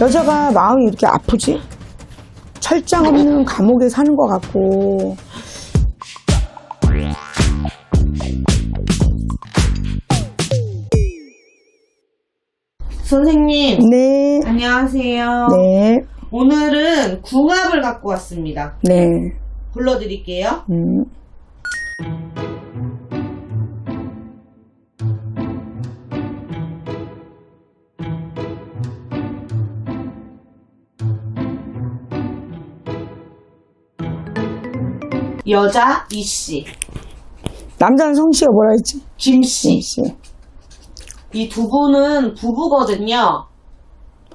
여자가 마음이 이렇게 아프지? 철장 없는 감옥에 사는 것 같고 선생님, 네, 안녕하세요. 네, 오늘은 궁합을 갖고 왔습니다. 네. 불러드릴게요. 음. 여자 이씨, 남자는 성씨가 뭐라 했지? 김씨. 씨. 이 두 분은 부부거든요.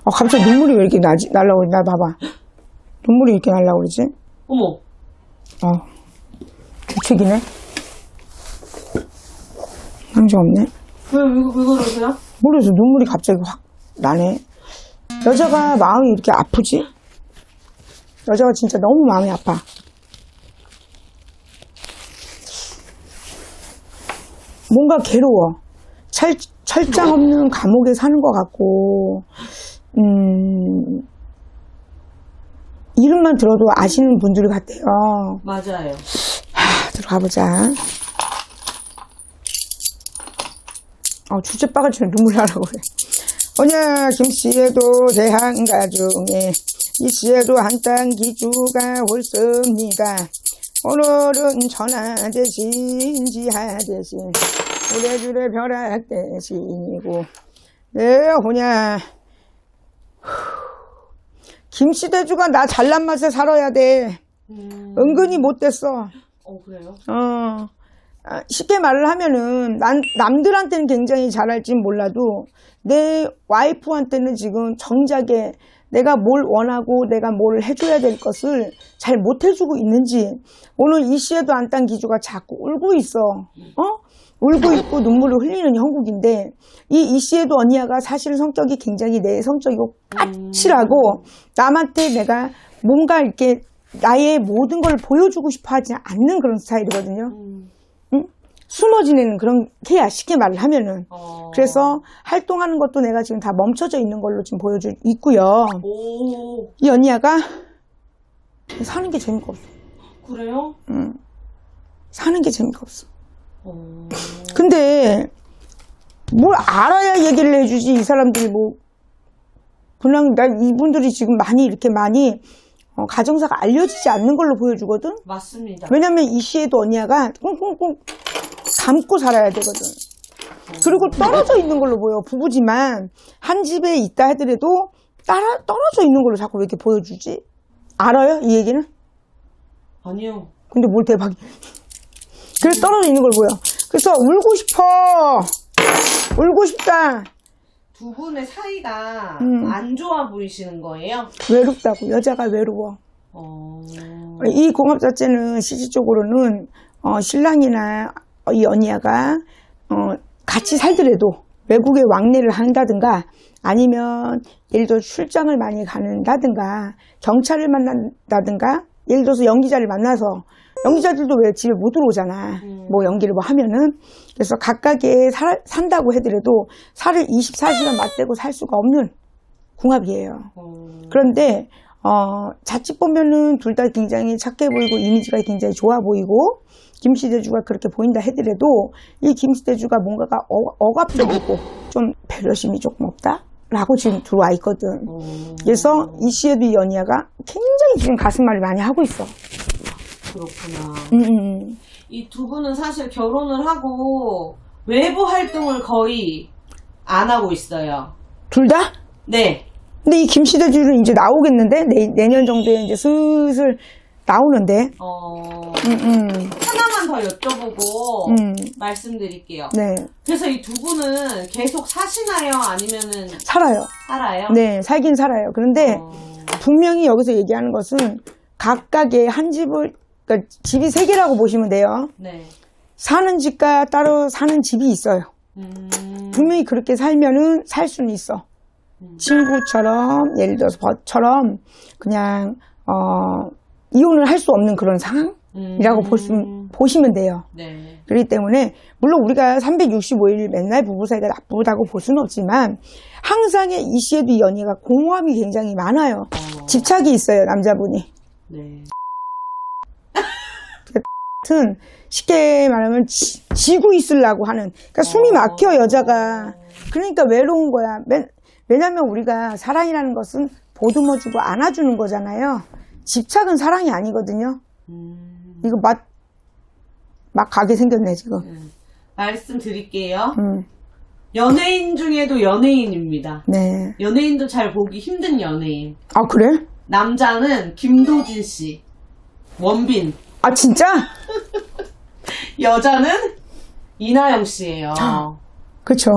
어, 갑자기 눈물이 왜 이렇게 나지? 날라오지? 나 봐봐. 눈물이 이렇게 날라오그러지 어머, 어. 규칙이네. 상처 없네. 왜, 왜, 왜 그러세요? 모르겠어. 눈물이 갑자기 확 나네. 여자가 마음이 이렇게 아프지? 여자가 진짜 너무 마음이 아파. 뭔가 괴로워. 철, 철장 없는 감옥에 사는 것 같고, 음, 이름만 들어도 아시는 분들 같아요. 맞아요. 하, 들어가 보자. 어, 주제빠가지고 눈물 나라고 그래. 어냐, 김씨에도 대한가 중에, 이씨에도 한땅 기주가 옳습니까? 오늘은 전하 대 신, 지하 대신, 우레주레 벼락 대 신이고, 네, 호냐. 김씨대주가 나 잘난 맛에 살아야 돼. 음, 은근히 못됐어. 어, 그래요? 어, 아, 쉽게 말을 하면은, 난, 남들한테는 굉장히 잘할진 몰라도, 내 와이프한테는 지금 정작에 내가 뭘 원하고 내가 뭘 해줘야 될 것을 잘 못 해주고 있는지, 오늘 이 씨에도 안 딴 기주가 자꾸 울고 있어. 어? 울고 있고 눈물을 흘리는 형국인데, 이 이 씨에도 언니야가 사실 성격이 굉장히 내 성격이 까칠하고, 남한테 내가 뭔가 이렇게 나의 모든 걸 보여주고 싶어 하지 않는 그런 스타일이거든요. 음, 숨어 지내는 그런 케야 쉽게 말을 하면은. 어. 그래서 활동하는 것도 내가 지금 다 멈춰져 있는 걸로 지금 보여주고 있고요. 오, 이 언니야가 사는 게 재미가 없어. 그래요? 사는 게 재미가 없어. 어, 근데 뭘 알아야 얘기를 해주지 이 사람들이 뭐 그냥 나 이분들이 지금 많이 이렇게 많이 어, 가정사가 알려지지 않는 걸로 보여주거든. 맞습니다. 왜냐면 이 시에도 언니야가 꽁꽁꽁 감고 살아야 되거든. 그리고 떨어져 있는 걸로 보여. 부부지만 한 집에 있다 하더라도 따라 떨어져 있는 걸로 자꾸 왜 이렇게 보여주지? 알아요? 이 얘기는? 아니요. 근데 뭘 대박이야. 그래서 떨어져 있는 걸 보여. 그래서 울고 싶어. 울고 싶다. 두 분의 사이가 음. 안 좋아 보이시는 거예요? 외롭다고. 여자가 외로워. 어, 이 공업 자체는 실질적으로는 어, 신랑이나 이 언니야가 어, 같이 살더라도 외국에 왕래를 한다든가 아니면 예를 들어 출장을 많이 가는다든가 경찰을 만난다든가 예를 들어서 연기자를 만나서 연기자들도 왜 집에 못 들어오잖아. 음. 뭐 연기를 뭐 하면은 그래서 각각의 살, 산다고 해더라도 살을 24시간 맞대고 살 수가 없는 궁합이에요. 어, 그런데 어, 자칫 보면은 둘 다 굉장히 착해 보이고 이미지가 굉장히 좋아 보이고 김시대주가 그렇게 보인다 해더라도 이 김시대주가 뭔가가 어, 억압적이고 좀 배려심이 조금 없다 라고 지금 들어와 있거든. 어. 그래서 이 시에도 이 연희야가 굉장히 지금 가슴말을 많이 하고 있어. 그렇구나. 음, 음. 이 두 분은 사실 결혼을 하고 외부 활동을 거의 안 하고 있어요. 둘 다? 네. 근데 이 김시대주는 이제 나오겠는데 내, 내년 정도에 이제 슬슬 나오는데. 어, 음, 음. 하나만 더 여쭤보고 음. 말씀드릴게요. 네. 그래서 이 두 분은 계속 사시나요? 아니면은 살아요. 살아요? 네, 살긴 살아요. 그런데 어, 분명히 여기서 얘기하는 것은 각각의 한 집을 그러니까 집이 세 개라고 보시면 돼요. 네. 사는 집과 따로 사는 집이 있어요. 음, 분명히 그렇게 살면은 살 수는 있어. 음. 친구처럼 예를 들어서 버처럼 그냥 어 이혼을 할 수 없는 그런 상황 이라고 보시면, 보시면 돼요. 네. 그렇기 때문에 물론 우리가 365일 맨날 부부 사이가 나쁘다고 볼 수는 없지만 항상의 이 시에도 이 연희가 공허함이 굉장히 많아요. 어, 집착이 있어요 남자분이. 네. 같은 쉽게 말하면 지, 고 있으려고 하는 그러니까 숨이 막혀 여자가 그러니까 외로운 거야. 맨- 왜냐면 우리가 사랑이라는 것은 보듬어주고 안아주는 거잖아요. 집착은 사랑이 아니거든요. 음, 이거 맛, 막 가게 생겼네, 지금. 말씀드릴게요. 음, 연예인 중에도 연예인입니다. 네. 연예인도 잘 보기 힘든 연예인. 아, 그래? 남자는 김도진 씨, 원빈. 아, 진짜? 여자는 이나영 씨예요. 그쵸.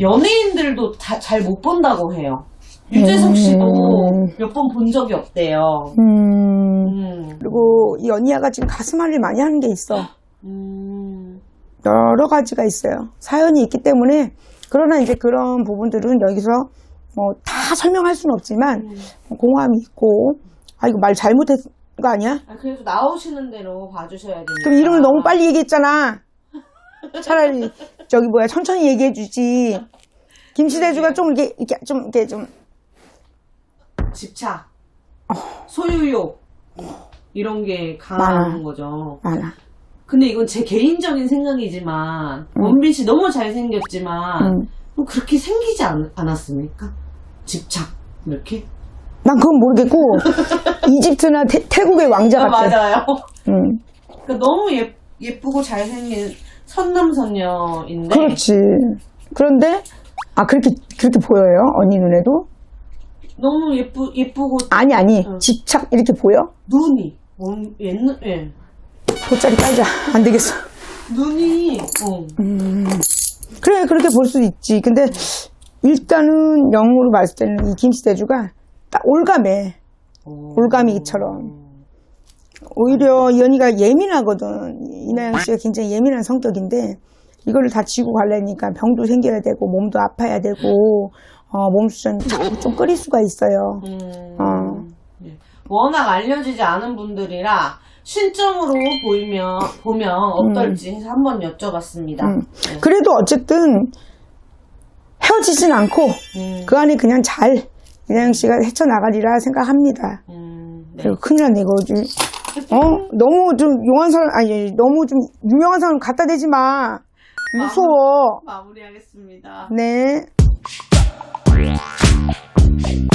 연예인들도 다 잘 못 본다고 해요. 유재석 씨도 음. 몇번 본 적이 없대요. 음. 음, 그리고 이 언니야가 지금 가슴 앓이 많이 하는 게 있어. 음, 여러 가지가 있어요. 사연이 있기 때문에. 그러나 이제 그런 부분들은 여기서 뭐 다 설명할 수는 없지만 뭐 공허함이 있고 아 이거 말 잘못한 거 아니야? 아, 그래도 나오시는 대로 봐주셔야 되니까. 그럼 이름을 너무 빨리 얘기했잖아. 차라리 저기 뭐야 천천히 얘기해 주지. 김시대주가 좀 이렇게 이렇게 좀 이렇게 좀 집착, 소유욕 이런 게 많아. 강한 거죠. 많아. 근데 이건 제 개인적인 생각이지만 원빈 씨 너무 잘생겼지만 음. 뭐 그렇게 생기지 않, 않았습니까? 집착 이렇게? 난 그건 모르겠고 이집트나 태, 국의 왕자 아, 같아. 맞아요. 응. 그러니까 너무 예, 예쁘고 잘생긴 선남선녀인데 그렇지. 그런데 아 그렇게 그렇게 보여요 언니 눈에도? 너무 예쁘 예쁘고 아니 아니 응. 집착 이렇게 보여? 눈이 원, 옛날 예. 돗자리 깔자 안 되겠어. 눈이 어. 그래 그렇게 볼 수도 있지. 근데 일단은 영으로 봤을 때는 이 김시대주가 딱 올감해. 어. 올가미처럼. 오히려 이 언니가 예민하거든. 이나영 씨가 굉장히 예민한 성격인데 이거를 다 지고 가려니까 병도 생겨야 되고 몸도 아파야 되고 어, 몸수전 좀 끓일 수가 있어요. 음. 어. 예. 워낙 알려지지 않은 분들이라 신점으로 보이면 보면 어떨지 해서 한번 여쭤봤습니다. 음. 네. 그래도 어쨌든 헤어지진 않고 음, 그 안에 그냥 잘 이나영 씨가 헤쳐나가리라 생각합니다. 음, 네. 그리고 큰일 났네 이거 좀 어? 너무 좀 용한 사람 아니 너무 좀 유명한 사람 갖다 대지 마 무서워 마무리하겠습니다. 네 Yeah.